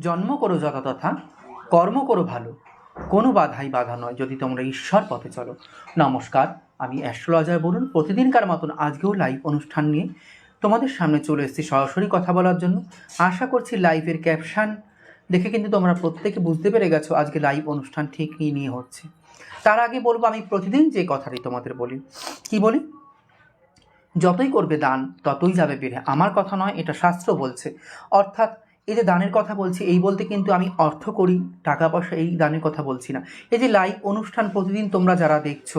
জন্ম করো যথাতথা কর্ম করো ভালো। কোনো বাধাই বাধা নয় যদি তোমরা ঈশ্বর পথে চলো। নমস্কার, আমি অ্যাস্ট্রোলজার বলুন প্রতিদিনকার মতন আজকেও লাইভ অনুষ্ঠান নিয়ে তোমাদের সামনে চলে এসেছি সরাসরি কথা বলার জন্য। আশা করছি লাইভের ক্যাপশন দেখে কিন্তু তোমরা প্রত্যেকে বুঝতে পেরে গেছো আজকে লাইভ অনুষ্ঠান ঠিক কী নিয়ে হচ্ছে। তার আগে বলব, আমি প্রতিদিন যে কথাটি তোমাদের বলি, কি বলি? যতই করবে দান, ততই যাবে বেড়ে আমার কথা নয়, এটা শাস্ত্র বলছে। অর্থাৎ এই যে দানের কথা বলছি, এই বলতে কিন্তু আমি অর্থ করি, টাকা পয়সা এই দানের কথা বলছি না। এই যে লাইভ অনুষ্ঠান প্রতিদিন তোমরা যারা দেখছ,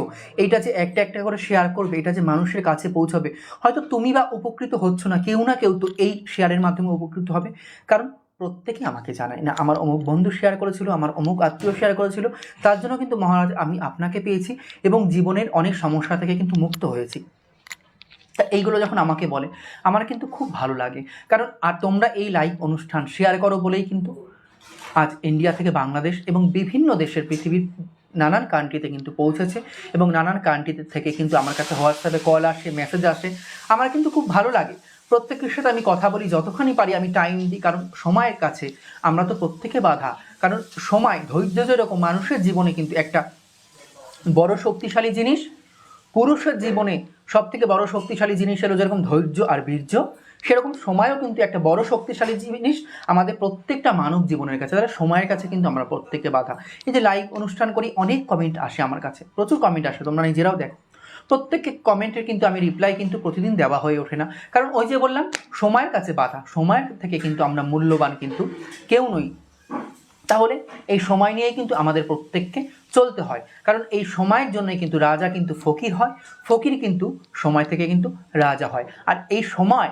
এইটা যে একটা একটা করে শেয়ার করবে, এটা যে মানুষের কাছে পৌঁছাবে, হয়তো তুমি বা উপকৃত হচ্ছ না, কেউ না কেউ তো এই শেয়ারের মাধ্যমে উপকৃত হবে। কারণ প্রত্যেকে আমাকে জানায় না, আমার অমুক বন্ধু শেয়ার করেছিল, আমার অমুক আত্মীয় শেয়ার করেছিল, তার জন্য কিন্তু মহারাজ আমি আপনাকে পেয়েছি এবং জীবনের অনেক সমস্যা থেকে কিন্তু মুক্ত হয়েছি। তা এইগুলো যখন আমাকে বলে, আমার কিন্তু খুব ভালো লাগে। কারণ আর তোমরা এই লাইভ অনুষ্ঠান শেয়ার করো বলেই কিন্তু আজ ইন্ডিয়া থেকে বাংলাদেশ এবং বিভিন্ন দেশের পৃথিবীর নানান কান্ট্রিতে কিন্তু পৌঁছেছে এবং নানান কান্ট্রিতে থেকে কিন্তু আমার কাছে হোয়াটসঅ্যাপে কল আসে মেসেজ আসে। আমার কিন্তু খুব ভালো লাগে। প্রত্যেকের সাথে আমি কথা বলি, যতখানি পারি আমি টাইম দিই, কারণ সময়ের কাছে আমরা তো প্রত্যেকে বাধা। কারণ সময়, ধৈর্য যেরকম, মানুষের জীবনে কিন্তু একটা বড় শক্তিশালী জিনিস, পুরুষের জীবনে সব থেকে বড় শক্তিশালী জিনিস হলো যেরকম ধৈর্য আর বীর্য, সেরকম সময়ও কিন্তু একটা বড় শক্তিশালী জিনিস আমাদের প্রত্যেকটা মানব জীবনের কাছে। তাহলে সময়ের কাছে কিন্তু আমরা প্রত্যেকে বাধা। এই যে লাইভ অনুষ্ঠান করি, অনেক কমেন্ট আসে আমার কাছে। প্রচুর কমেন্ট আসে, তোমরা নিজেরাও দেখো। প্রত্যেককে কমেন্টের কিন্তু আমি রিপ্লাই কিন্তু প্রতিদিন দেওয়া হয়ে ওঠে না। কারণ ওই যে বললাম, সময়ের কাছে বাধা। সময়ের থেকে কিন্তু আমরা মূল্যবান কিন্তু কেউ নই। তাহলে এই সময় নিয়েই কিন্তু আমাদের প্রত্যেককে চলতে হয়। কারণ এই সময়ের জন্যই কিন্তু রাজা কিন্তু ফকির হয়। ফকির কিন্তু সময় থেকে কিন্তু রাজা হয়। আর এই সময়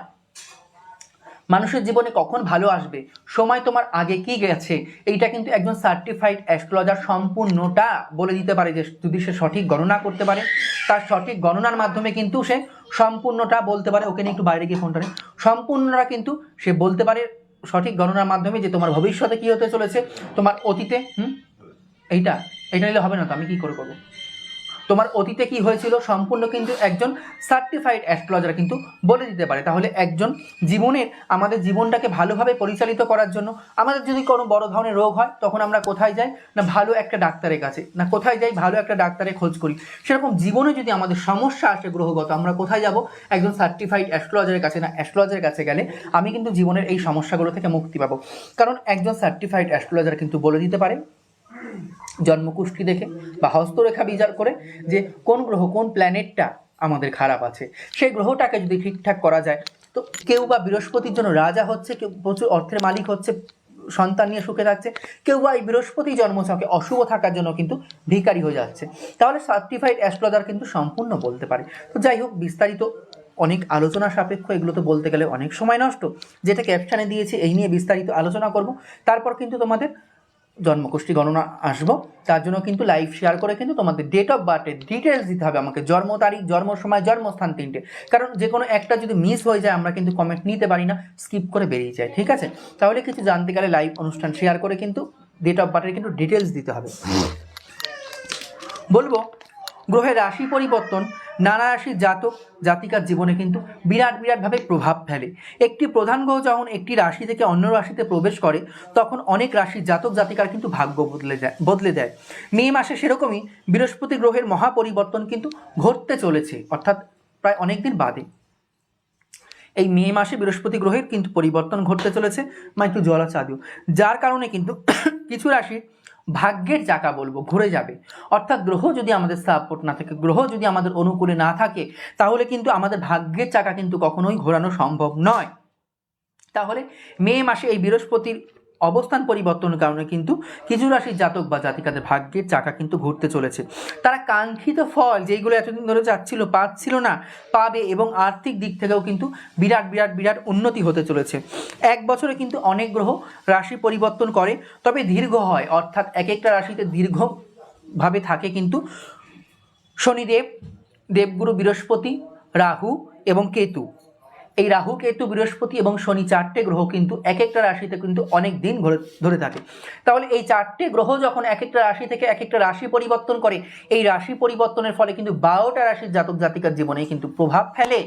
মানুষের জীবনে কখন ভালো আসবে? সময় তোমার আগে কি গেছে? এইটা কিন্তু একজন সার্টিফাইড অ্যাস্ট্রোলজার সম্পূর্ণটা বলে দিতে পারে যে যদি সে সঠিক গণনা করতে পারে। তার সঠিক গণনার মাধ্যমে কিন্তু সে সম্পূর্ণটা বলতে পারে। ওকে নিয়ে একটু বাইরে গিয়ে ফোনটা সম্পূর্ণটা কিন্তু সে বলতে পারে সঠিক গণনার মাধ্যমে যে তোমার ভবিষ্যতে কী হতে চলেছে, তোমার অতীতে, হুম? এইটা এটা নিলে হবে না তো, আমি কি করে করব? তোমার অতীতে কি হয়েছিল সম্পূর্ণ কিন্তু একজন সার্টিফাইড অ্যাস্ট্রোলজার কিন্তু বলে দিতে পারে। তাহলে একজন জীবনের, আমাদের জীবনটাকে ভালোভাবে পরিচালিত করার জন্য আমাদের যদি কোনো বড় ধরনের রোগ হয়, তখন আমরা কোথায় যাই? না, ভালো একটা ডাক্তারের কাছে। না, কোথায় যাই? ভালো একটা ডাক্তারের খোঁজ করি। সেরকম জীবনে যদি আমাদের সমস্যা আসে গ্রহগত, আমরা কোথায় যাব? একজন সার্টিফাইড অ্যাস্ট্রোলজারের কাছে। না অ্যাস্ট্রোলজারের কাছে গেলে আমি কিন্তু জীবনের এই সমস্যাগুলো থেকে মুক্তি পাবো। কারণ একজন সার্টিফাইড অ্যাস্ট্রোলজার কিন্তু বলে দিতে পারে জন্মকুষ্ঠি দেখে বা হস্তরেখা বিচার করে যে কোন গ্রহ কোন প্ল্যানেটটা আমাদের খারাপ আছে। সেই গ্রহটাকে যদি ঠিকঠাক করা যায়, তো কেউ বা বৃহস্পতির জন্য রাজা হচ্ছে, কেউ প্রচুর অর্থের মালিক হচ্ছে, সন্তান নিয়ে সুখে থাকছে, কেউ বা এই বৃহস্পতি জন্মছকে অশুভ থাকার জন্য কিন্তু ভিকারি হয়ে যাচ্ছে। তাহলে সার্টিফাইড অ্যাস্ট্রোলজার কিন্তু সম্পূর্ণ বলতে পারে। তো যাই হোক, বিস্তারিত অনেক আলোচনা সাপেক্ষ, এগুলো তো বলতে গেলে অনেক সময় নষ্ট। যেটা ক্যাপশানে দিয়েছি, এই নিয়ে বিস্তারিত আলোচনা করব। তারপর কিন্তু তোমাদের জন্মকুষ্ঠী গণনা আসব। তার জন্য কিন্তু লাইভ শেয়ার করে কিন্তু তোমাদের ডেট অফ বার্থের ডিটেলস দিতে হবে আমাকে। জন্ম তারিখ, জন্ম সময়, জন্মস্থান তিনটে। কারণ যে কোনো একটা যদি মিস হয়ে যায়, আমরা কিন্তু কমেন্ট নিতে পারি না স্কিপ করে বেরিয়ে যায় ঠিক আছে? তাহলে কিছু জানতে গেলে লাইভ অনুষ্ঠান শেয়ার করে কিন্তু ডেট অফ বার্থের কিন্তু ডিটেলস দিতে হবে। বলব, গ্রহের রাশি পরিবর্তন। নানা রাশির জাতক, জাতিকার জীবনে কিন্তু বিরাট, বিরাটভাবে প্রভাব ফেলে। একটি প্রধান গ্রহ যখন একটি রাশি থেকে অন্য রাশিতে প্রবেশ করে, তখন অনেক রাশির জাতক, জাতিকার কিন্তু ভাগ্য বদলে যায়, বদলে দেয়। মে মাসে সেরকমই বৃহস্পতি গ্রহের মহাপরিবর্তন কিন্তু ঘটতে চলেছে, অর্থাৎ প্রায় অনেক দিন বাদে। এই মে মাসে বৃহস্পতি গ্রহের কিন্তু পরিবর্তন ঘটতে চলেছে, মা একটু জলা যার কারণে কিন্তু কিছু রাশি ভাগ্যের চাকা বলব, ঘুরে যাবে। অর্থাৎ গ্রহ যদি আমাদের সাপোর্ট না থাকে, গ্রহ যদি আমাদের অনুকূলে না থাকে, তাহলে কিন্তু আমাদের ভাগ্যের চাকা কিন্তু কখনোই ঘোরানো সম্ভব নয়। তাহলে মে মাসে এই বৃহস্পতির অবস্থান পরিবর্তনের কারণে কিন্তু কিছু রাশির জাতক বা জাতিকাদের ভাগ্যের চাকা কিন্তু ঘুরতে চলেছে। তারা কাঙ্ক্ষিত ফল যেইগুলো এতদিন ধরে যাচ্ছিল, পাচ্ছিল না, পাবে এবং আর্থিক দিক থেকেও কিন্তু বিরাট বিরাট বিরাট উন্নতি হতে চলেছে। এক বছরে কিন্তু অনেক গ্রহ রাশি পরিবর্তন করে, তবে দীর্ঘ হয়। অর্থাৎ এক একটা রাশিতে দীর্ঘভাবে থাকে কিন্তু শনিদেব, দেবগুরু, বৃহস্পতি, রাহু এবং কেতু। এই রাহু, কেতু, বৃহস্পতি এবং শনি চারটে গ্রহ কিন্তু এক একটা রাশিতে কিন্তু অনেক দিন ধরে থাকে। তাহলে এই চারটে গ্রহ যখন এক একটা রাশি থেকে এক একটা রাশি পরিবর্তন করে, এই রাশি পরিবর্তনের ফলে কিন্তু বারোটা রাশির জাতক জাতিকার জীবনে কিন্তু প্রভাব ফেলে।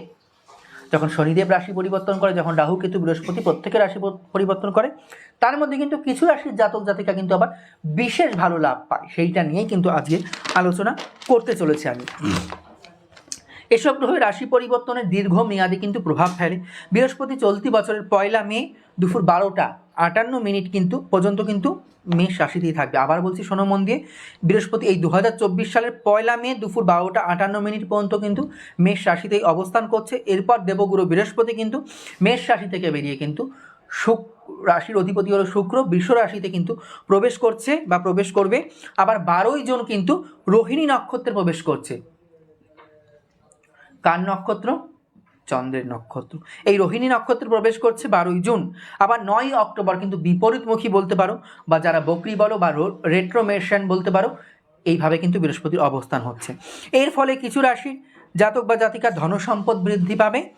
যখন শনিদেব রাশি পরিবর্তন করে, যখন রাহু, কেতু, বৃহস্পতি প্রত্যেকের রাশি পরিবর্তন করে, তার মধ্যে কিন্তু কিছু রাশির জাতক জাতিকা কিন্তু আবার বিশেষ ভালো লাভ পায়। সেইটা নিয়েই কিন্তু আজকে আলোচনা করতে চলেছি আমি। এসব গ্রহের রাশি পরিবর্তনের দীর্ঘ মেয়াদে কিন্তু প্রভাব ফেলে। বৃহস্পতি চলতি বছরের পয়লা মে দুপুর বারোটা আটান্ন মিনিট কিন্তু পর্যন্ত কিন্তু মেষ রাশিতেই থাকবে। আবার বলছি, শোনো মন দিয়ে, বৃহস্পতি এই দু হাজার চব্বিশ সালের পয়লা মে দুপুর বারোটা আটান্ন মিনিট পর্যন্ত কিন্তু মেষ রাশিতেই অবস্থান করছে। এরপর দেবগুরু বৃহস্পতি কিন্তু মেষ রাশি থেকে বেরিয়ে কিন্তু শুক রাশির অধিপতি হলো শুক্র বৃষ রাশিতে কিন্তু প্রবেশ করছে বা প্রবেশ করবে। আবার বারোই জন কিন্তু রোহিণী নক্ষত্রে প্রবেশ করছে। কার নক্ষত্র? চন্দ্রের নক্ষত্র। এই রোহিণী নক্ষত্রে প্রবেশ করছে বারোই জুন। আবার নয় অক্টোবর কিন্তু বিপরীতমুখী বলতে পারো, বা যারা বকরি বলো বা রেট্রোমেশন বলতে পারো, এইভাবে কিন্তু বৃহস্পতির অবস্থান হচ্ছে। এর ফলে কিছু রাশি, জাতক বা জাতিকা ধন সম্পদ বৃদ্ধি পাবে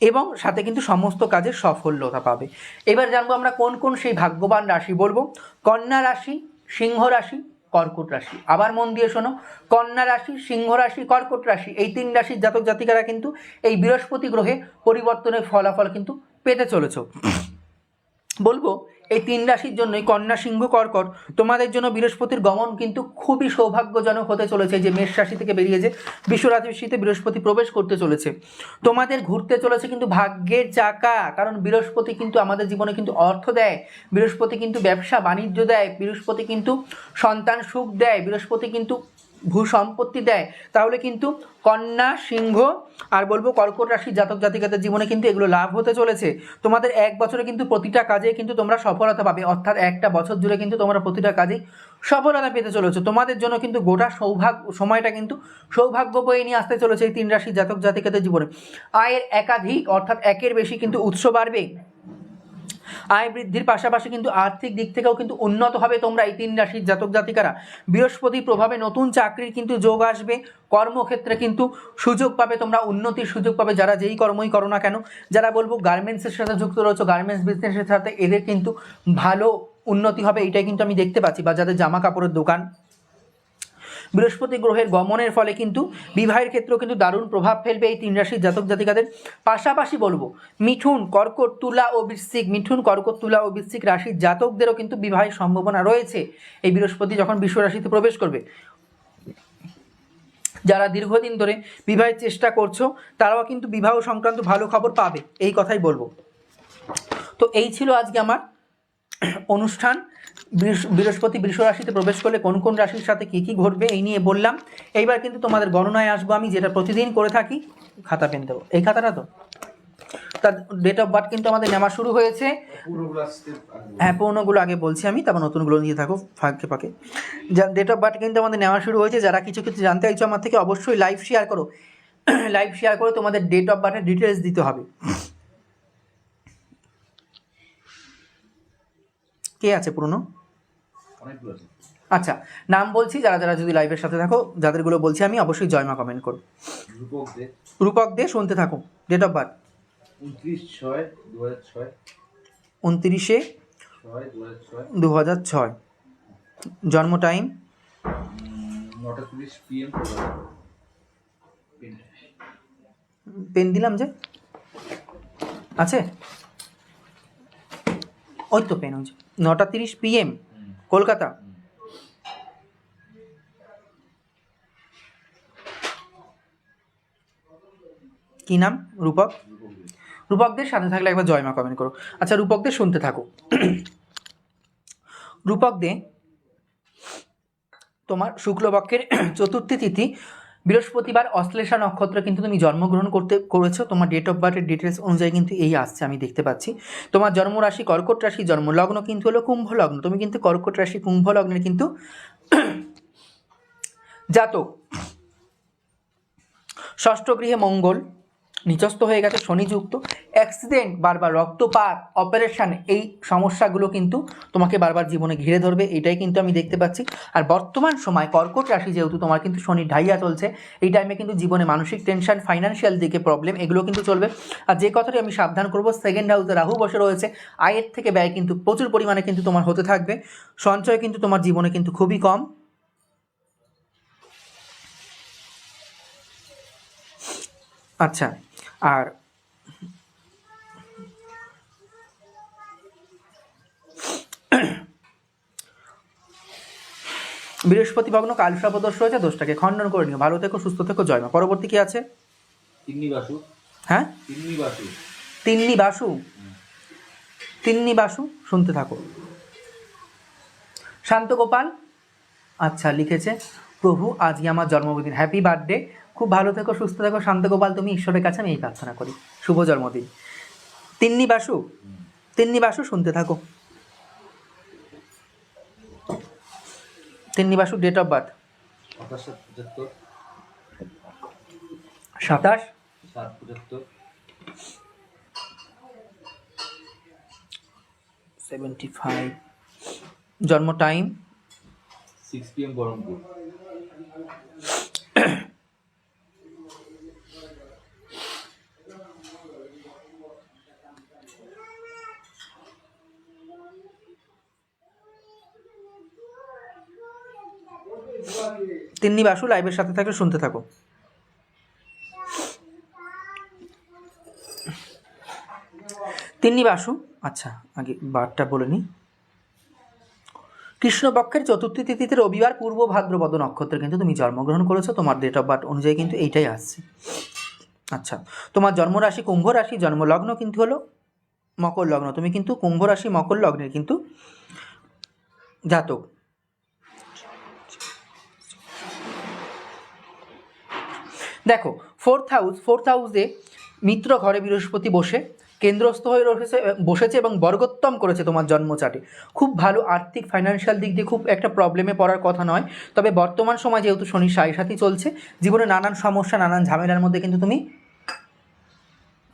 এবং সাথে কিন্তু সমস্ত কাজের সাফল্যতা পাবে। এবার জানব আমরা কোন কোন সেই ভাগ্যবান রাশি বলব। কন্যা রাশি, সিংহ রাশি কর্কট রাশি। আবার মন দিয়ে শোনো, কন্যা রাশি, সিংহ রাশি, কর্কট রাশি, এই তিন রাশির জাতক জাতিকারা কিন্তু এই বৃহস্পতি গ্রহে পরিবর্তনের ফলাফল কিন্তু পেতে চলেছ। বলব এই তিন রাশির জন্যই কন্যা, সিংহ, কর্কট, তোমাদের জন্য বৃহস্পতির গমন কিন্তু খুবই সৌভাগ্যজনক হতে চলেছে। যে মেষ রাশি থেকে বেরিয়ে যে বিশ্বরাশিতে বৃহস্পতি প্রবেশ করতে চলেছে। তোমাদের ঘুরতে চলেছে কিন্তু ভাগ্যের চাকা, কারণ বৃহস্পতি কিন্তু আমাদের জীবনে কিন্তু অর্থ দেয়, বৃহস্পতি কিন্তু ব্যবসা, বাণিজ্য দেয়, বৃহস্পতি কিন্তু সন্তান সুখ দেয়, বৃহস্পতি কিন্তু ভূ সম্পত্তি দেয়, তাহলে কিন্তু কন্যা, সিংহ, আর বলব কর্কট রাশির জাতক জাতিকাদের জীবনে কিন্তু এগুলো লাভ হতে চলেছে। তোমাদের এক বছরে কিন্তু প্রতিটা কাজে কিন্তু তোমরা সফলতা পাবে, অর্থাৎ একটা বছর জুড়ে কিন্তু তোমরা প্রতিটা কাজেই সফলতা পেতে চলেছো। তোমাদের জন্য কিন্তু গোটা সৌভাগ্য, সময়টা কিন্তু সৌভাগ্য বয়ে নিয়ে আসতে চলেছে এই তিন রাশির জাতক জাতিকাদের জীবনে। আয়ের একাধিক, অর্থাৎ একের বেশি কিন্তু উৎস বাড়বে। আয় বৃদ্ধির পাশাপাশি কিন্তু আর্থিক দিক থেকেও কিন্তু উন্নত হবে তোমরা এই তিন রাশির জাতক জাতিকারা। বৃহস্পতি প্রভাবে নতুন চাকরির কিন্তু যোগ আসবে, কর্মক্ষেত্রে কিন্তু সুযোগ পাবে তোমরা, উন্নতির সুযোগ পাবে যারা যেই কর্মই করো না কেন। যারা বলব গার্মেন্টসের সাথে যুক্ত রয়েছে গার্মেন্টস বিজনেসের সাথে এদের কিন্তু ভালো উন্নতি হবে, এটাই কিন্তু আমি দেখতে পাচ্ছি। বা যাদের জামা কাপড়ের দোকান বৃহস্পতি গ্রহের গমনের ফলে কিন্তু বিবাহের ক্ষেত্রেও কিন্তু দারুণ প্রভাব ফেলবে এই তিন রাশির জাতক জাতিকাদের। পাশাপাশি বলব, মিঠুন, কর্কট, তুলা ও বৃশ্চিক, মিঠুন, কর্কট, তুলা ও বৃশ্চিক রাশির জাতকদেরও কিন্তু বিবাহের সম্ভাবনা রয়েছে। এই বৃহস্পতি যখন বিশ্ব রাশিতে প্রবেশ করবে, যারা দীর্ঘদিন ধরে বিবাহের চেষ্টা করছ, তারাও কিন্তু বিবাহ সংক্রান্ত ভালো খবর পাবে। এই কথাই বলব। তো এই ছিল আজকে আমার অনুষ্ঠান। বৃহস্পতি বৃষ রাশিতে প্রবেশ করলে কোন কোন রাশির সাথে কী কী ঘটবে এই নিয়ে বললাম। এইবার কিন্তু তোমাদের গণনায় আসব আমি, যেটা প্রতিদিন করে থাকি। খাতা, পেন দেবো। এই খাতাটা তো? তার ডেট অফ বার্থ কিন্তু আমাদের নেওয়া শুরু হয়েছে। হ্যাঁ পুরোনোগুলো আগে বলছি আমি, তারপর নতুনগুলো নিয়ে থাকো, ফাঁকে ফাঁকে। যা ডেট অফ বার্থ কিন্তু আমাদের নেওয়া শুরু হয়েছে। যারা কিছু কিছু জানতে চাইছো আমার থেকে অবশ্যই লাইভ শেয়ার করো। লাইভ শেয়ার করে তোমাদের ডেট অফ বার্থের ডিটেলস দিতে হবে। কে আছে পুরনো? আচ্ছা নাম বলছি যারা যারা যদি লাইভের সাথে থাকো যাদেরগুলো বলছি আমি অবশ্যই জয়মা কমেন্ট করো। রূপক দে। রূপক দে শুনতে থাকো। ডেট অফ বার্থ উনত্রিশ ছয় দু হাজার ছয়। উনত্রিশে দু হাজার ছয়। দু হাজার ছয়। জন্ম টাইম পেন দিলাম যে। আছে? ওই তো পেন ওই যে। নটা তিরিশ পিএম কলকাতা। কি নাম? রূপক? রূপক রূপকদের সাথে থাকলে একবার জয়মা কমেন্ট করো। আচ্ছা রূপকদের শুনতে থাকো। রূপক দে তোমার শুক্লপক্ষের চতুর্থী তিথি বৃহস্পতিবার অশ্লেষা নক্ষত্র কিন্তু তুমি জন্মগ্রহণ করতে করেছ। তোমার ডেট অফ বার্থের ডিটেলস অনুযায়ী কিন্তু এই আসছে, আমি দেখতে পাচ্ছি। তোমার জন্মরাশি কর্কট রাশি, জন্ম লগ্ন কিন্তু হলো কুম্ভ লগ্ন। তুমি কিন্তু কর্কট রাশি, কুম্ভ লগ্নের কিন্তু জাতক। ষষ্ঠ গৃহে মঙ্গল। নিচস্থ হয়ে গেছে শনিযুক্ত। অ্যাক্সিডেন্ট বারবার রক্তপাত অপারেশন এই সমস্যাগুলো কিন্তু তোমাকে বারবার জীবনে ঘিরে ধরবে, এটাই কিন্তু আমি দেখতে পাচ্ছি। আর বর্তমান সময় কর্কট রাশি যেহেতু তোমার কিন্তু শনি ঢাইয়া চলছে, এই টাইমে কিন্তু জীবনে মানসিক টেনশন ফাইন্যান্সিয়াল দিকে প্রবলেম এগুলো কিন্তু চলবে। আর যে কথাটি আমি সাবধান করব সেকেন্ড হাউসে রাহু বসে রয়েছে, আয়ের থেকে ব্যয় কিন্তু প্রচুর পরিমাণে কিন্তু তোমার হতে থাকবে, সঞ্চয় কিন্তু তোমার জীবনে কিন্তু খুবই কম। আচ্ছা আর বৃহস্পতি ভগ্ন কালসা প্রদর্শ হয়েছে দোষটাকে খণ্ডন করে নিও। ভালো থেকো সুস্থ থেকো জয় মা। পরবর্তী কি আছে? তিন্নি বাসু। হ্যাঁ? তিন্নি বাসু। তিন্নি বাসু? তিন্নি বাসু? শুনতে থাকো। শান্ত গোপাল। আচ্ছা লিখেছে প্রভু আজকে আমার জন্মদিন। হ্যাপি বার্থডে খুব ভালো থেকো সুস্থ থেকো শান্ত গোপাল তুমি ঈশ্বরের কাছে আমি এই প্রার্থনা করি। শুভ জন্মদিন। তিন্নি বাসু তিন্নি বাসু শুনতে থাকো। Tinni Basu date of birth সাতাশ সেভেন্টি ফাইভ জন্ম time six P M Baharampur. Tinni Basu লাইভের সাথে থাকলে শুনতে থাকো। তিন্নি বাসু আচ্ছা আগে বারটা বলে নিই কৃষ্ণপক্ষের চতুর্থী তিথিতে রবিবার পূর্ব ভাদ্রপদ নক্ষত্রে কিন্তু তুমি জন্মগ্রহণ করেছ, তোমার ডেট অফ বার্থ অনুযায়ী কিন্তু এইটাই আসছে। আচ্ছা তোমার জন্মরাশি কুম্ভ রাশি, জন্মলগ্ন কিন্তু হলো মকর লগ্ন। তুমি কিন্তু কুম্ভ রাশি, মকর লগ্নের কিন্তু জাতক। দেখো ফোর্থ হাউস ফোর্থ হাউসে মিত্র ঘরে বৃহস্পতি বসে, কেন্দ্রস্থ হয়ে রয়েছে, বসেছে এবং বর্গোত্তম করেছে তোমার জন্মচাটে। খুব ভালো আর্থিক ফাইন্যান্সিয়াল দিক দিয়ে খুব একটা প্রবলেমে পড়ার কথা নয়, তবে বর্তমান সময় যেহেতু শনি সাড়ে সাথী চলছে, জীবনে নানান সমস্যা, নানান ঝামেলার মধ্যে কিন্তু তুমি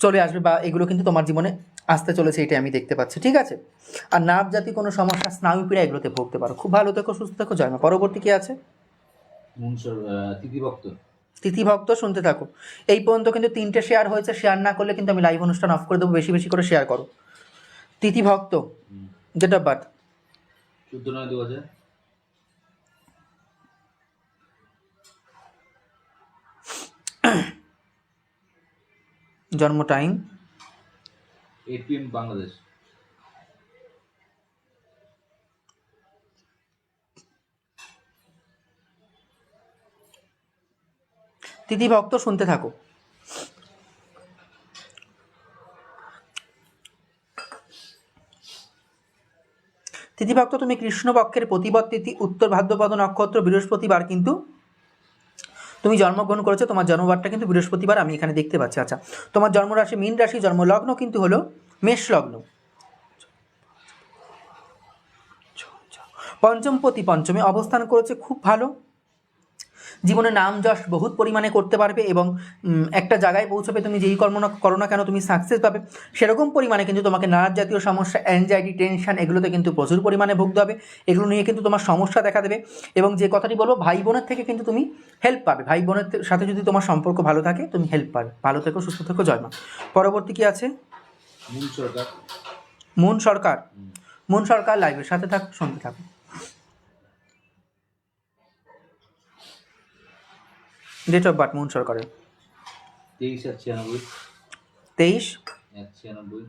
চলে আসবে বা এগুলো কিন্তু তোমার জীবনে আসতে চলেছে, এটাই আমি দেখতে পাচ্ছি, ঠিক আছে? আর নার্ভ জাতি কোনো সমস্যা, স্নায়ু পীড়া এগুলোতে ভুগতে পারো। খুব ভালো থেকো, সুস্থ থেকো, জয় মা। পরবর্তী কি আছে? তিথিভক্ত শুনতে থাকো। এই পর্যন্ত কিন্তু তিনটে শেয়ার হয়েছে শেয়ার না করলে কিন্তু আমি লাইভ অনুষ্ঠান অফ করে দেবো বেশি বেশি করে শেয়ার করো। তিথিভক্ত ডেট অফ বার্থ চোদ্দ নয় দু হাজার। জন্ম টাইম এইট বাংলাদেশ তিথিভক্ত শুনতে থাকো। তিথিভক্ত তুমি কৃষ্ণপক্ষের প্রতিপদ তিথি, উত্তর ভাদ্রপদ নক্ষত্র, বৃহস্পতিবার কিন্তু তুমি জন্মগ্রহণ করেছ, তোমার জন্মবারটা কিন্তু বৃহস্পতিবার, আমি এখানে দেখতে পাচ্ছি। আচ্ছা তোমার জন্মরাশি, মীন রাশি, জন্মলগ্ন কিন্তু হলো মেষ লগ্ন পঞ্চমপতি, পঞ্চমে অবস্থান করেছে, খুব ভালো। জীবনে নাম যশ বহুত পরিমাণে করতে পারবে এবং একটা জায়গায় পৌঁছবে তুমি যেই কর্ম না করো না কেন তুমি সাকসেস পাবে। সেরকম পরিমাণে কিন্তু তোমাকে নানা জাতীয় সমস্যা অ্যাংজাইটি টেনশন এগুলোতে কিন্তু প্রচুর পরিমাণে ভুগতে হবে। এগুলো নিয়ে কিন্তু তোমার সমস্যা দেখা দেবে এবং যে কথাটি বলব ভাই বোনের থেকে কিন্তু তুমি হেল্প পাবে। ভাই বোনের সাথে যদি তোমার সম্পর্ক ভালো থাকে তুমি হেল্প পাবে। ভালো থেকো সুস্থ থেকো জয় মা। পরবর্তী কি আছে? মুন সরকার। মুন সরকার। লাইভের সাথে থাকো শুনতে থাকো। ডেট অফ বার্থ মুন সরকারের তেইশ আর ছিয়ানব্বই। তেইশ? এক ছিয়ানব্বই।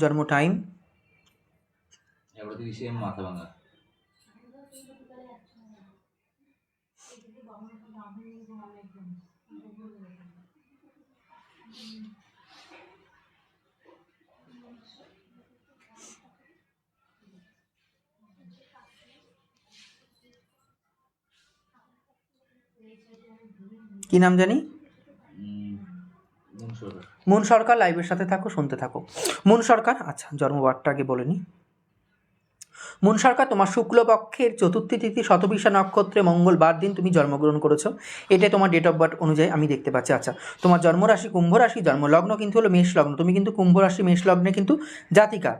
জন্ম টাইম এগারো তিরিশে মাথা ভাঙা। কি নাম জানি? মুন সরকার। লাইভের সাথে থাকো শুনতে থাকো। মুন সরকার আচ্ছা জন্মবারটা আগে বলে নিই মুন সরকার তোমার শুক্লপক্ষের চতুর্থী তিথি শতবিশা নক্ষত্রে মঙ্গলবার দিন তুমি জন্মগ্রহণ করেছ। এটাই তোমার ডেট অফ বার্থ অনুযায়ী আমি দেখতে পাচ্ছি। আচ্ছা তোমার জন্মরাশি কুম্ভ রাশি জন্মলগ্ন কিন্তু হলো মেষ লগ্ন তুমি কিন্তু কুম্ভ রাশি মেষ লগ্নে কিন্তু জাতিকা।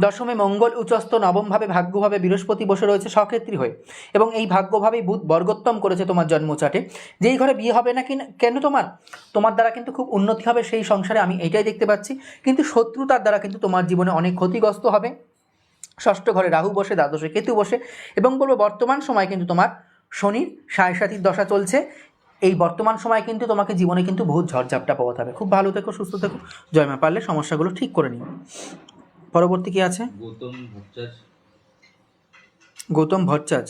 দশমে মঙ্গল উচ্চস্থ নবমভাবে ভাগ্যভাবে বৃহস্পতি বসে রয়েছে সক্ষেত্রী হয়ে। এবং এই ভাগ্যভাবে বুধ বর্গোত্তম করেছে তোমার জন্মচাটে। যেই ঘরে বিয়ে হবে না কেন তোমার? তোমার দ্বারা কিন্তু খুব উন্নতি হবে সেই সংসারে, আমি এইটাই দেখতে পাচ্ছি। কিন্তু শত্রুতার দ্বারা কিন্তু তোমার জীবনে অনেক ক্ষতিগ্রস্ত হবে। ষষ্ঠ ঘরে রাহু বসে, দ্বাদশে কেতু বসে এবং বলব বর্তমান সময় কিন্তু তোমার শনির সাড়ে সাতির দশা চলছে। এই বর্তমান সময় কিন্তু তোমাকে জীবনে কিন্তু বহুত ঝড়ঝাপটা পাওয়াতে হবে। খুব ভালো থেকো, সুস্থ থেকো। জয়মা পারলে সমস্যাগুলো ঠিক করে নিও। পরবর্তী কি আছে? গৌতম ভট্টাচার্য। গৌতম ভট্টাচ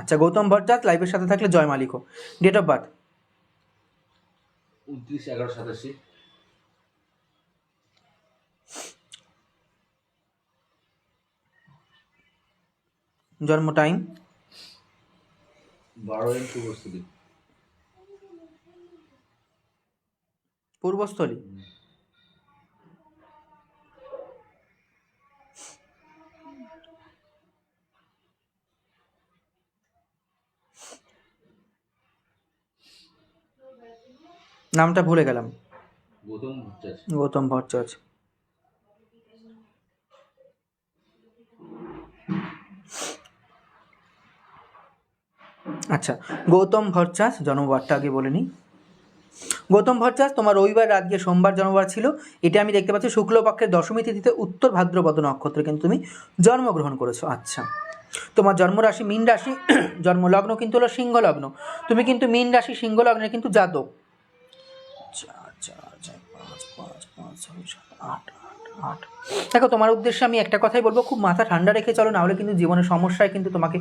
আচ্ছা গৌতম ভট্টাচ লাইভের সাথে থাকলে জয় মালিকও ডেট অফ বার্থ উনত্রিশ এগারো সাতাশি। জন্ম টাইম পূর্বস্থলী। নামটা ভুলে গেলাম। গৌতম ভট্টাচার্য। গৌতম আচ্ছা গৌতম ভট্টাচ জন্মবারটা আগে বলে নিই। গৌতম ভট্টাচ তোমার রবিবার রাত গিয়ে সোমবার জন্মবার ছিল। এটা আমি দেখতে পাচ্ছি শুক্লপক্ষের দশমী তিথিতে উত্তর ভাদ্রপদ নক্ষত্রে কিন্তু তুমি জন্মগ্রহণ করেছ। আচ্ছা তোমার জন্মরাশি মীন রাশি জন্মলগ্ন কিন্তু হলো সিংহ লগ্ন তুমি কিন্তু মীন রাশি সিংহ লগ্নের কিন্তু জাতক। ছয় সাত আট আট। দেখো তোমার উদ্দেশ্যে আমি একটা কথাই বলব খুব মাথা ঠান্ডা রেখে চলো নাহলে কিন্তু জীবনের সমস্যায় কিন্তু তোমাকে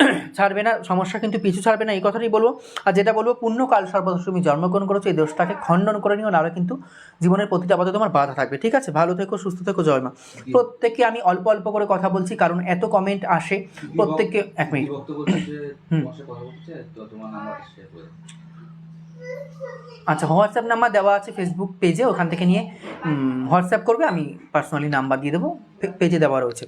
ছাড়বে না সমস্যা কিন্তু পিছু ছাড়বে না এই কথাটাই বলব। আর যেটা বলব পূর্ণ কাল সর্বদা তুমি জন্মগ্রহণ করেছ এই দোষটাকে খণ্ডন করে নিও নাহলে কিন্তু জীবনের প্রতিটা পথে তোমার বাধা থাকবে ঠিক আছে? ভালো থেকো সুস্থ থেকো জয়মা প্রত্যেককে আমি অল্প অল্প করে কথা বলছি কারণ এত কমেন্ট আসে প্রত্যেককে এক মিনিট। আচ্ছা হোয়াটসঅ্যাপ নাম্বার দেওয়া আছে ফেসবুক পেজে ওখান থেকে নিয়ে হোয়াটসঅ্যাপ করবে আমি পার্সোনালি নাম্বার দিয়ে দেবো পেজে দেওয়া রয়েছে।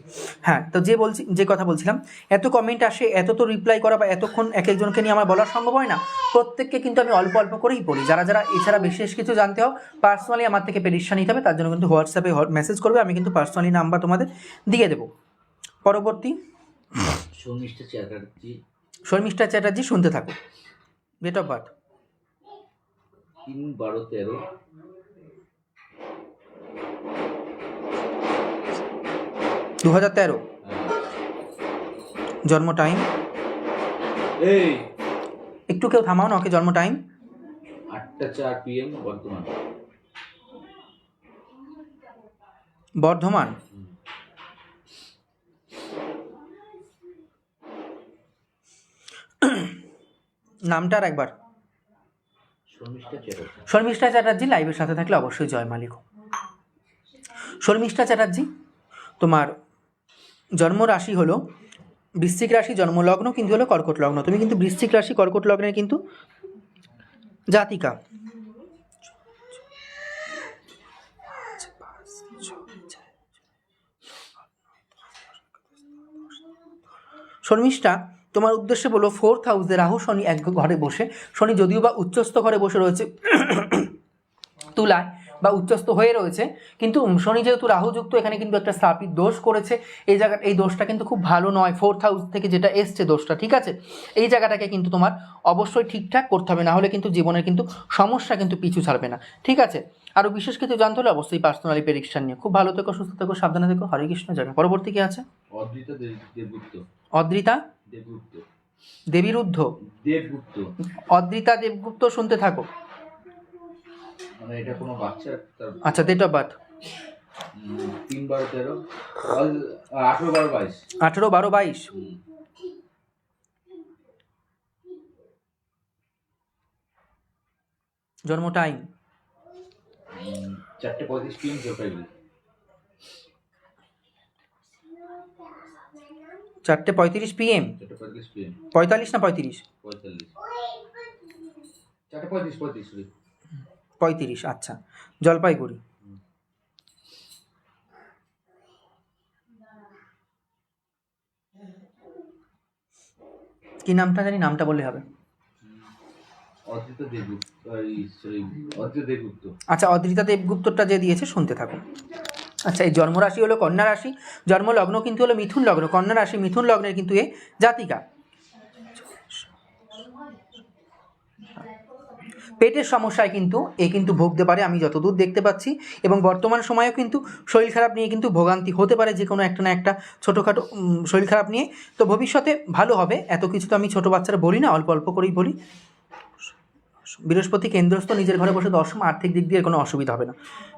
হ্যাঁ তো যে বলছি যে কথা বলছিলাম এত কমেন্ট আসে এত তো রিপ্লাই করা বা এতক্ষণ এক একজনকে নিয়ে আমার বলা সম্ভব হয় না প্রত্যেককে কিন্তু আমি অল্প অল্প করেই পড়ি যারা যারা এছাড়া বিশেষ কিছু জানতে হোক পার্সোনালি আমার থেকে পেরিশা নিতে হবে তার জন্য কিন্তু হোয়াটসঅ্যাপে মেসেজ করবে আমি কিন্তু পার্সোনালি নাম্বার তোমাদের দিয়ে দেবো। পরবর্তী। শর্মিষ্ঠা চ্যাটার্জি। শর্মিষ্ঠা চ্যাটার্জি শুনতে থাকো। ডেট অফ বার্থ তিন বারো তেরো। দু হাজার তেরো জন্ম টাইম এই। একটু কেউ থামাও না ওকে জন্ম টাইম আটটা চার পিএম বর্ধমান? হুম। নামটা আর একবার। শর্মিষ্ঠা চ্যাটার্জি। লাইভের সাথে থাকলে অবশ্যই জয় মালিক। শর্মিষ্ঠা চ্যাটার্জি, তোমার জন্ম রাশি হলো বৃশ্চিক রাশি, জন্মলগ্ন, কিন্তু হলো কর্কট লগ্ন। তুমি কিন্তু বৃশ্চিক রাশি, কর্কট লগ্নের কিন্তু জাতিকা। শর্মিষ্ঠা তোমার উদ্দেশ্যে বলো ফোর্থ হাউসে রাহু শনি এক ঘরে বসে। শনি যদিও বা উচ্চস্থ ঘরে বসে রয়েছে তুলায় বা উচ্চস্থ হয়ে রয়েছে কিন্তু শনি যেহেতু রাহুযুক্ত এখানে কিন্তু একটা স্থাপিত দোষ করেছে। এই জায়গা এই দোষটা কিন্তু খুব ভালো নয় ফোর্থ হাউস থেকে যেটা এসছে দোষটা ঠিক আছে? এই জায়গাটাকে কিন্তু তোমার অবশ্যই ঠিকঠাক করতে হবে না হলে কিন্তু জীবনের কিন্তু সমস্যা কিন্তু পিছু ছাড়বে না ঠিক আছে? আরও বিশেষ কিছু জানতে হলে অবশ্যই পার্সোনালি প্রেডিকশন নিয়ে খুব ভালো থেকো সুস্থ থেকো সাবধানে থেকো। হরে কৃষ্ণ জায়গা পরবর্তী কি আছে? অদ্রিতা? দেবগুপ্ত। দেবীরুদ্ধ। দেবগুপ্ত। অদ্রিতা দেবগুপ্ত শুনতে থাকো। মানে এটা কোনো বাচ্চা আচ্ছা ডেট অফ বার্থ তিন বারো তেরো। আঠেরো বারো বাইশ। আঠেরো বারো বাইশ। জন্ম টাইম চারটে পঁয়ত্রিশ পিএম জলপাইগুড়ি চারটে পঁয়ত্রিশ পিএম পঁয়তাল্লিশ না পঁয়ত্রিশ? পঁয়ত্রিশ আচ্ছা। জলপাইগুড়ি। কি নামটা জানি? নামটা বললে হবে। আচ্ছা অদ্রিতা দেবগুপ্তটা যে দিয়েছে শুনতে থাকো আচ্ছা এই জন্মরাশি হলো কন্যা রাশি, জন্মলগ্ন কিন্তু হলো মিথুন লগ্ন, কন্যা রাশি মিথুন লগ্নের কিন্তু এ জাতিকা। পেটের সমস্যায় কিন্তু এ কিন্তু ভুগতে পারে, আমি যতদূর দেখতে পাচ্ছি, এবং বর্তমান সময়েও কিন্তু শরীর খারাপ নিয়ে কিন্তু ভোগান্তি হতে পারে, যে কোনো একটা না একটা ছোটোখাটো শরীর খারাপ নিয়ে। তো ভবিষ্যতে ভালো হবে, এত কিছু তো আমি ছোটো বাচ্চারা বলি না, অল্প অল্প করেই বলি। বৃহস্পতি কেন্দ্রস্থ, নিজের ঘরে বসে দশম আর্থিক দিক দিয়ে কোনো অসুবিধা হবে না।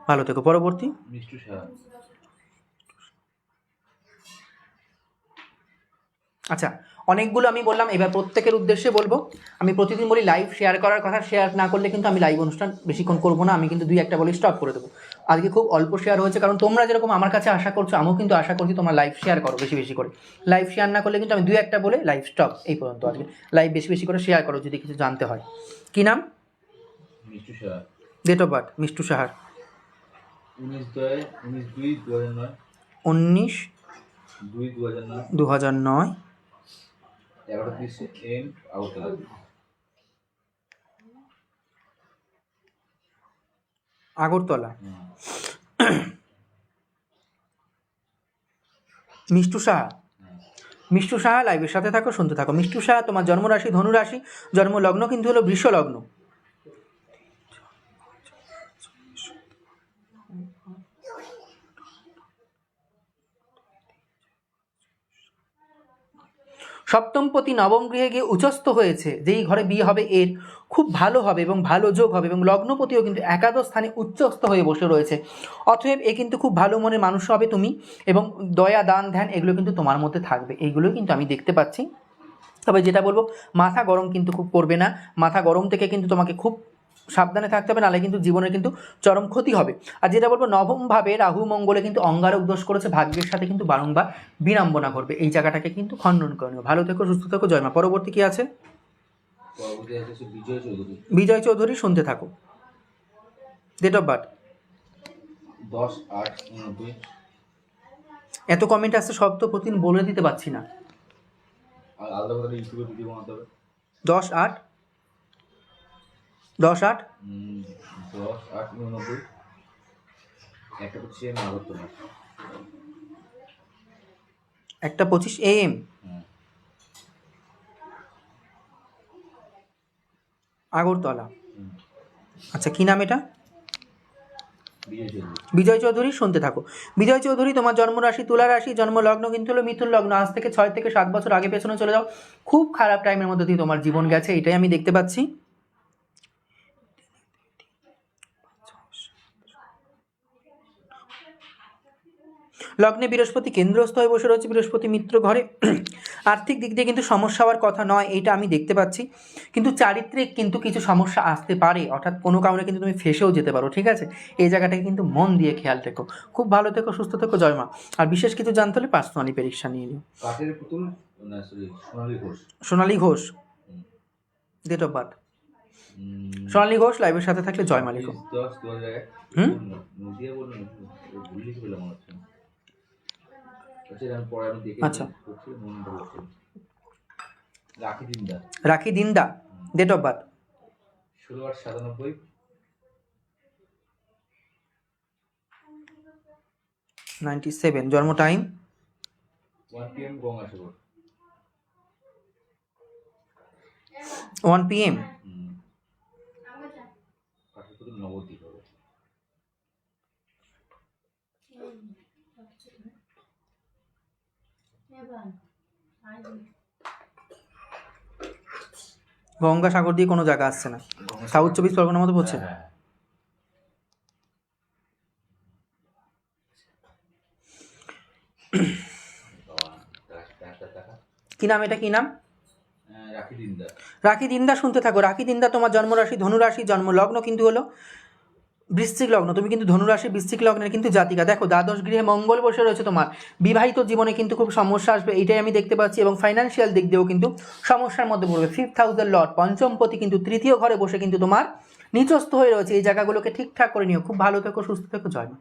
ভালো থেকো, পরবর্তী মিষ্টু সাহা আচ্ছা অনেকগুলো আমি বললাম এবার প্রত্যেকের উদ্দেশ্যে বলব। আমি প্রতিদিন বলি লাইভ শেয়ার করার কথা শেয়ার না করলে কিন্তু আমি লাইভ অনুষ্ঠান বেশিক্ষণ করব না আমি কিন্তু দুই একটা বলে স্টপ করে দেবো। আজকে খুব অল্প শেয়ার হয়েছে কারণ তোমরা যেরকম আমার কাছে আশা করছ আমিও কিন্তু আশা করছি তোমরা লাইভ শেয়ার করো বেশি বেশি করে। লাইভ শেয়ার না করলে কিন্তু আমি দুই একটা বলে লাইভ স্টপ এই পর্যন্ত আজকে। লাইভ বেশি বেশি করে শেয়ার করো যদি কিছু জানতে হয়। কী নাম? ডেট অফ বার্থ মিষ্টু সাহার উনিশ দুই দু হাজার নয়। আউট আগরতলা। আগরতলা মিষ্টু সাহা মিষ্টু সাহা লাইভের সাথে থাকো শুনতে থাকো। মিষ্টু সাহা তোমার জন্মরাশি ধনুরাশি জন্ম লগ্ন কিন্তু হলো বৃষ লগ্ন সপ্তমপতি নবম গৃহে গিয়ে উচস্থ হয়েছে, যেই ঘরে বিয়ে হবে এর খুব ভালো হবে এবং ভালো যোগ হবে এবং লগ্নপতিও কিন্তু একাদশ স্থানে উচ্চস্থ হয়ে বসে রয়েছে। অতএব এ কিন্তু খুব ভালো মনের মানুষ হবে তুমি এবং দয়া, দান, ধ্যান এগুলো কিন্তু তোমার মধ্যে থাকবে। এইগুলো কিন্তু আমি দেখতে পাচ্ছি। তবে যেটা বলব, মাথা গরম কিন্তু খুব করবে না। মাথা গরম থেকে কিন্তু তোমাকে খুব সাবধানে থাকতে হবে নাহলে কিন্তু জীবনের কিন্তু চরম ক্ষতি হবে। আর যেটা বলব নবমভাবে রাহু মঙ্গলে কিন্তু অঙ্গারক দোষ করেছে ভাগ্যের সাথে কিন্তু বারংবার বিড়ম্বনা করবে এই জায়গাটাকে কিন্তু খণ্ডন করে নিও। ভালো থেকো সুস্থ থেকো জয়মা পরবর্তী কি আছে? বিজয় চৌধুরী। শুনতে থাকো। ডেট অফ বার্থ দশ আট এত কমেন্ট আসছে সব তো প্রতিদিন বলে দিতে পারছি না। দশ আট দশ আট? দশ আট উননব্বই। একটা হচ্ছে এম আগরতলা একটা পঁচিশ এম? আগরতলা। আচ্ছা কী নাম এটা? বিজয় চৌধুরী। শুনতে থাকো। বিজয় চৌধুরী তোমার জন্মরাশি তুলা রাশি জন্ম লগ্ন কিন্তু হলো মিথুন লগ্ন। আজ থেকে ছয় থেকে সাত বছর আগে পেছনে চলে যাও। খুব খারাপ টাইমের মধ্যে দিয়ে তোমার জীবন গেছে এটাই আমি দেখতে পাচ্ছি। লগ্নে বৃহস্পতি কেন্দ্রস্থ হয়ে বসে রয়েছে বৃহস্পতি মিত্র ঘরে। আর্থিক দিক দিয়ে কিন্তু সমস্যা হওয়ার কথা নয় এটা আমি দেখতে পাচ্ছি। কিন্তু চারিত্রিক কিন্তু কিছু সমস্যা আসতে পারে অর্থাৎ কোনো কারণে কিন্তু তুমি ফেসেও যেতে পারো ঠিক আছে? এই জায়গাটাকে কিন্তু মন দিয়ে খেয়াল রেখো। খুব ভালো থেকো সুস্থ থেকো জয়মা আর বিশেষ কিছু জানতে হলে পার্সোনালি পরীক্ষা নিয়ে নিও। Sonali Ghosh. Date of birth Sonali Ghosh লাইভের সাথে থাকলে হাজার এক। হুম? নদিয়া বলুন ভুল লিখে পেলাম মনে হচ্ছে আচ্ছা। রাখি দিনদা। ডেট অফ বার্থ ষোলো আট সাতানব্বই। নাইনটি সেভেন জন্ম time one P M Nabadwip হবে গঙ্গাসাগর দিয়ে কোনো জায়গা আসছে না। সাউথ চব্বিশ পরগনার মতো পড়ছে? হ্যাঁ টাকা। কি নাম এটা কি নাম? হ্যাঁ, রাখি দিনদা রাখি দিন্দা শুনতে থাকো। রাখি দিন্দা তোমার জন্মরাশি ধনুরাশি জন্ম লগ্ন কিন্তু হলো। বৃশ্চিক লগ্ন তুমি কিন্তু ধনুরাশি বৃশ্চিক লগ্নের কিন্তু জাতিকা। দেখো দ্বাদশ গৃহে মঙ্গল বসে রয়েছে তোমার। বিবাহিত জীবনে কিন্তু খুব সমস্যা আসবে এটাই আমি দেখতে পাচ্ছি এবং ফাইন্যান্সিয়াল দিক দিয়েও কিন্তু সমস্যার মধ্যে পড়বে। ফিফথ হাউসের লর্ড পঞ্চমপতি কিন্তু তৃতীয় ঘরে বসে কিন্তু তোমার নিচস্থ হয়ে রয়েছে। এই জায়গাগুলোকে ঠিকঠাক করে নিও। খুব ভালো থেকো সুস্থ থেকো জয়মা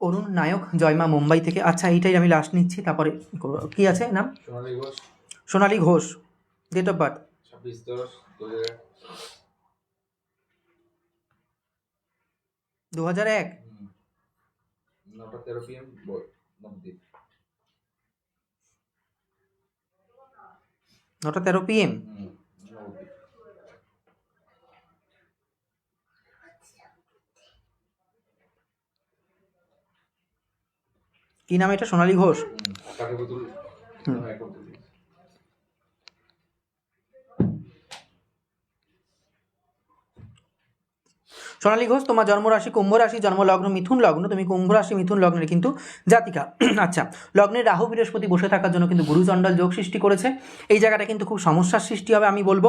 অরুণ নায়ক জয়মা মুম্বাই থেকে। আচ্ছা এইটাই আমি লাস্ট নিচ্ছি। তারপরে। কি আছে নাম? Sonali Ghosh. Sonali Ghosh date of birth ছাব্বিশ দশ দু হাজার এক নটা তেরো পিএম নটা তেরো কি নাম এটা? সোনালী ঘোষ? সোনালী ঘোষ, তোমার জন্মরাশি কুম্ভ রাশি জন্মলগ্ন মিথুন লগ্ন, তুমি কুম্ভ রাশি মিথুন লগ্নের কিন্তু জাতিকা। আচ্ছা লগ্নের রাহু বৃহস্পতি বসে থাকার জন্য কিন্তু গুরুচণ্ডাল যোগ সৃষ্টি করেছে। এই জায়গাটা কিন্তু খুব সমস্যার সৃষ্টি হবে, আমি বলব।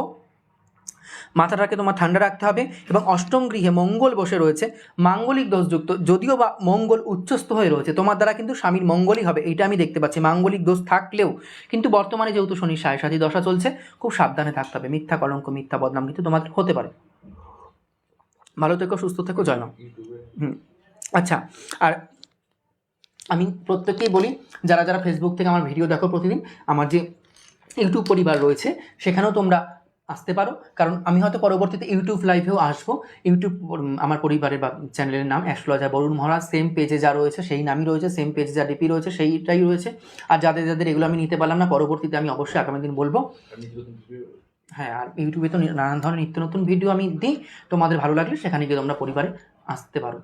মাথাটাকে তোমার ঠান্ডা রাখতে হবে এবং অষ্টম গৃহে মঙ্গল বসে রয়েছে, মাঙ্গলিক দোষযুক্ত, যদিও বা মঙ্গল উচ্চস্থ হয়ে রয়েছে, তোমার দ্বারা কিন্তু স্বামীর মঙ্গলই হবে, এইটা আমি দেখতে পাচ্ছি, মাঙ্গলিক দোষ থাকলেও। কিন্তু বর্তমানে যেহেতু শনি সাড়ে সাথী দশা চলছে, খুব সাবধানে থাকতে হবে, মিথ্যা কলঙ্ক, মিথ্যা বদনাম কিন্তু তোমাদের হতে পারে। ভালো থেকো সুস্থ থেকো জয় মা। হুম। আচ্ছা আর আমি প্রত্যেককেই বলি যারা যারা ফেসবুক থেকে আমার ভিডিও দেখো প্রতিদিন আমার যে ইউটিউব পরিবার রয়েছে সেখানেও তোমরা আসতে পারো। কারণ আমি হয়তো পরবর্তীতে ইউটিউব লাইভেও আসব। ইউটিউব আমার পরিবারের বা চ্যানেলের নাম অ্যাস্ট্রোলজার বরুণ মহারাজ। সেম পেজে যা রয়েছে সেই নামই রয়েছে। সেম পেজে যা ডিপি রয়েছে সেইটাই রয়েছে। আর যাদের যাদের এগুলো আমি নিতে পারলাম না পরবর্তীতে আমি অবশ্যই আগামী দিন বলব। হ্যাঁ আর ইউটিউবে তো নানান ধরনের নিত্য নতুন ভিডিও আমি দিই। তোমাদের ভালো লাগলে সেখানে গিয়ে তোমরা পরিবারে আসতে পারো।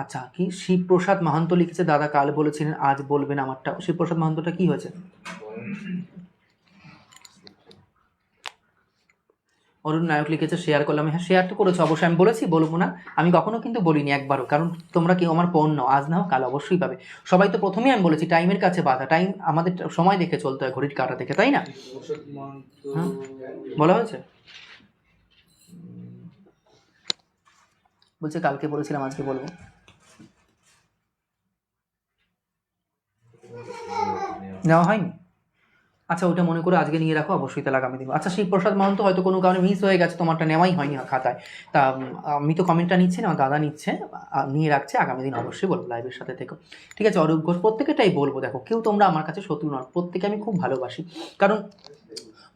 আচ্ছা কি? শিবপ্রসাদ মাহান্ত লিখেছে, দাদা কাল বলেছিলেন, আজ বলবেন আমারটা। শিবপ্রসাদ মাহান্তটা কি হয়েছে? অরুণ নায়ক লিখেছে শেয়ার করলাম। হ্যাঁ শেয়ার তো করেছ, অবশ্যই আমি বলেছি, বলব না। আমি কখনো কিন্তু বলিনি একবারও, কারণ তোমরা কেউ আমার পণ্য, আজ না কাল অবশ্যই পাবে। সবাই তো প্রথমেই আমি বলেছি টাইমের কাছে বাধা টাইম আমাদের সময় দেখে চলতে হয় ঘড়ির কাটা থেকে, তাই না? হ্যাঁ। বলা হয়েছে? বলছে, কালকে বলেছিলাম, আজকে বলব। নেওয়া হয়নি? আচ্ছা ওটা মনে করে আজকে নিয়ে রাখো, অবশ্যই তাহলে আগামী দিন আচ্ছা শিবপ্রসাদ মাহান্ত হয়তো কোনো কারণে মিস হয়ে গেছে, তোমারটা নেওয়াই হয়নি খাতায়। তা আমি তো কমেন্টটা নিচ্ছি না দাদা নিচ্ছে নিয়ে রাখছে, আগামী দিন অবশ্যই বলব লাইভের সাথে থেকো। ঠিক আছে, অরূপ ঘোষ, প্রত্যেকেটাই বলব, দেখো, কেউ তোমরা আমার কাছে শত্রু নয় প্রত্যেকে আমি খুব ভালোবাসি। কারণ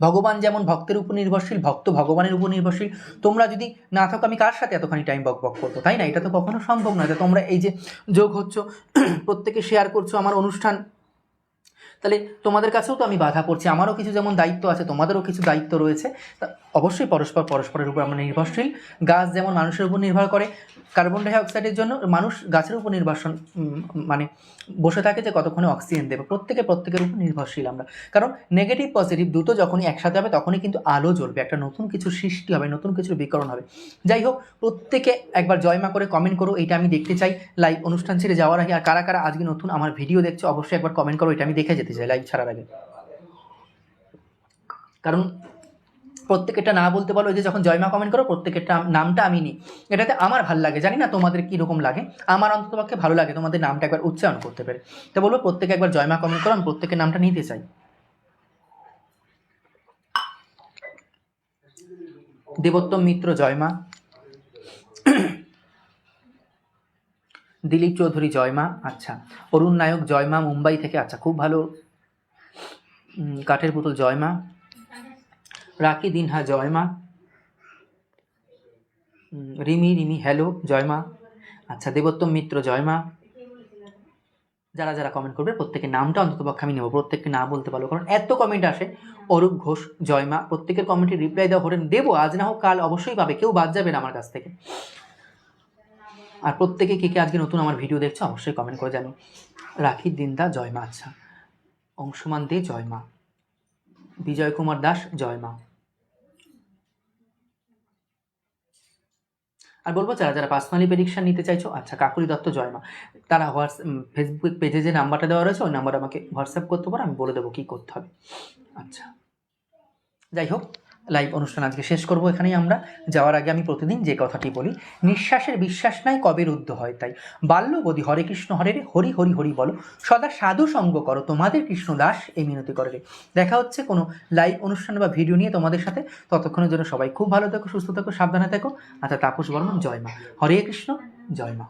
ভগবান যেমন ভক্তের উপর নির্ভরশীল, ভক্ত ভগবানের উপর নির্ভরশীল, তোমরা যদি না থাকো, আমি কার সাথে এতখানি টাইম বক বক করব? তাই না? এটা তো কখনো সম্ভব নয়। তা তোমরা এই যে যোগ হচ্ছ, প্রত্যেকে শেয়ার করছ আমার অনুষ্ঠান তাহলে তোমাদের কাছেও তো আমি বাধা পড়ছি, আমারও কিছু যেমন দায়িত্ব আছে, তোমাদেরও কিছু দায়িত্ব রয়েছে। অবশ্যই পরস্পর পরস্পরের উপর আমরা নির্ভরশীল। গাছ যেমন মানুষের উপর নির্ভর করে কার্বন ডাই অক্সাইডের জন্য মানুষ গাছের উপর নির্ভরশীল মানে বসে থাকে যে কতক্ষণে অক্সিজেন দেবে। প্রত্যেকে প্রত্যেকের উপর নির্ভরশীল আমরা। কারণ নেগেটিভ পজিটিভ দুটো যখনই একসাথে হবে, তখনই কিন্তু আলো জ্বলবে। একটা নতুন কিছু সৃষ্টি হবে, নতুন কিছুর বিকরণ হবে। যাই হোক, প্রত্যেকে একবার জয়মা করে কমেন্ট করো, এটা আমি দেখতে চাই। লাইভ অনুষ্ঠান ছেড়ে যাওয়ার আগে আর কারা কারা আজকে নতুন আমার ভিডিও দেখছ, অবশ্যই একবার কমেন্ট করো, এটা আমি দেখে যেতে চাই লাইভ ছাড়ার আগে। কারণ প্রত্যেকেরটা না বলতে পারো যে যখন জয়মা কমেন্ট করো, প্রত্যেকেরটা নামটা আমি নিই। এটাতে আমার ভালো লাগে, জানি না তোমাদের কীরকম লাগে। আমার অন্ততপক্ষে ভালো লাগে, তোমাদের নামটা একবার উচ্চারণ করতে পেরে। তো বলব প্রত্যেকে একবার জয়মা কমেন্ট করো, আমি প্রত্যেকের নামটা নিতে চাই। দেবোত্তম মিত্র জয়মা দিলীপ চৌধুরী জয়মা আচ্ছা। অরুণ নায়ক জয়মা মুম্বাই থেকে আচ্ছা খুব ভালো। কাঠের পুতুল জয়মা রাকি দিনহা জয়মা উম, রিমি রিমি হ্যালো জয়মা আচ্ছা দেবোত্তম মিত্র জয়মা যারা যারা কমেন্ট করবে প্রত্যেকের নামটা অন্তত পক্ষে আমি নেব। প্রত্যেককে না বলতে পারব কারণ এত কমেন্ট আসে। অরূপ ঘোষ জয়মা প্রত্যেকের কমেন্টে রিপ্লাই দেওয়া হরেন দেবো আজ না হোক কাল অবশ্যই পাবে। কেউ বাদ যাবে না আমার কাছ থেকে। আর প্রত্যেকে কে কে আজকে নতুন আমার ভিডিও দেখছ অবশ্যই কমেন্ট করে জানো রাখি দিনদা জয়মা আচ্ছা অংশুমান দে জয়মা বিজয় কুমার দাস জয়মা আর বলব, যারা যারা পার্সোনালি প্রেডিকশান নিতে চাইছো আচ্ছা কাকুরি দত্ত জয়মা তারা হোয়াটসঅ্যাপ ফেসবুক পেজে যে নাম্বারটা দেওয়া রয়েছে, ওই নাম্বার আমাকে হোয়াটসঅ্যাপ করতে পারো, আমি বলে দেবো কী করতে হবে। আচ্ছা। যাই হোক লাইভ অনুষ্ঠান আজকে শেষ করব। এখানেই আমরা যাওয়ার আগে আমি প্রতিদিন যে কথাটি বলি, নিঃশ্বাসের বিশ্বাস নাই কবে রুদ্ধ হয় তাই। বাল্যবধি, হরে কৃষ্ণ, হরে রে, হরি হরি হরি বলো। সদা সাধু সঙ্গ করো, তোমাদের কৃষ্ণ দাস এই মিনতি করে রে। দেখা হচ্ছে কোনো লাইভ অনুষ্ঠান বা ভিডিও নিয়ে তোমাদের সাথে। ততক্ষণের জন্য সবাই খুব ভালো থেকো, সুস্থ থেকো, সাবধানে থেকো। আচ্ছা তাপস বর্মন, জয় মা। হরে কৃষ্ণ, জয় মা।